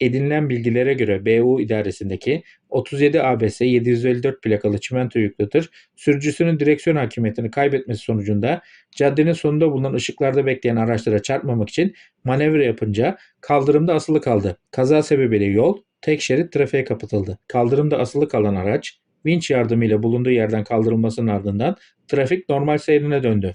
edinilen bilgilere göre BU idaresindeki 37 ABS 754 plakalı çimento yüklü tır sürücüsünün direksiyon hakimiyetini kaybetmesi sonucunda caddenin sonunda bulunan ışıklarda bekleyen araçlara çarpmamak için manevra yapınca kaldırımda asılı kaldı. Kaza sebebiyle yol tek şerit trafiğe kapatıldı. Kaldırımda asılı kalan araç vinç yardımıyla bulunduğu yerden kaldırılmasının ardından trafik normal seyrine döndü.